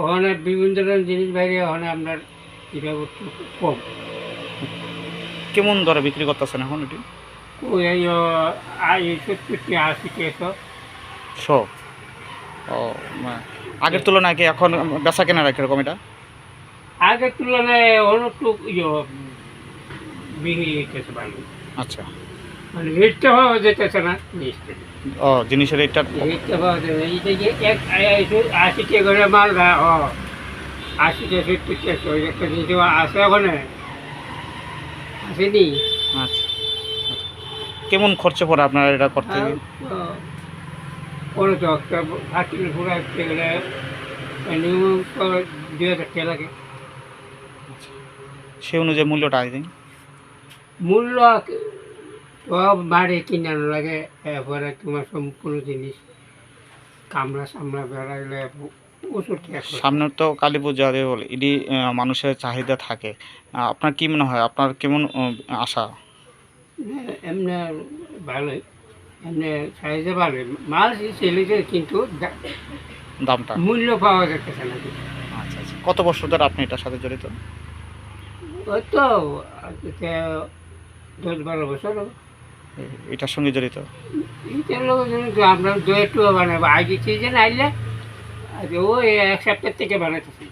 ওখানে বিভিন্ন ধরনের জিনিস বাইরে ওখানে আপনার কম। কেমন দরে বিক্রি করতেছেন এখন এটি? ওই এই সত্তরটি আশি শো। ও আগের তুলনায় কি এখন বেচা কেনার কীরকম এটা? আগের তুলনায় অনেকটু ইয়ে বিক্রি হইতেছে ভালো। আচ্ছা। মানে রেটটা পাওয়া যেতেছে না ও জিনিসের রেটটা রেটটা পাওয়া যায় না এইটা যে এক আশি টাকা করে মাল দেয় ও আশি টাকা সত্তর টাকা ওই একটা জিনিস আছে ওখানে? আসেনি? আচ্ছা। আচ্ছা। কেমন খরচা পড়ে আপনার এটা করতে? গিয়ে? ও, পরে তো একটা হাতির পুরো আসতে গেলে মিনিমাম দুই হাজার টাকা লাগে। সেই অনুযায়ী মূল্যটা দিন। মূল্য তো বাড়ি কিনানো লাগে এরপরে তোমার সম্পূর্ণ জিনিস কামড়া সামড়া বেড়াইলে ওষুধ। সামনে তো কালী পূজা বলে এটি মানুষের চাহিদা থাকে। আপনার কি মনে হয়? আপনার কেমন আশা? এমনি ভালোই এমনি সাইজে ভালোই। মাল চলেছে কিন্তু দামটা? মূল্য পাওয়া যাচ্ছে না। আচ্ছা আচ্ছা। কত বছর ধরে আপনি এটার সাথে জড়িত? ওই তো দশ বারো বছর। এটার সঙ্গে জড়িত? এইটা লোক আমরা দু একটু বানাবো। আগে সিজন আইলে ও এক সপ্তাহ থেকে বানাইতেছি।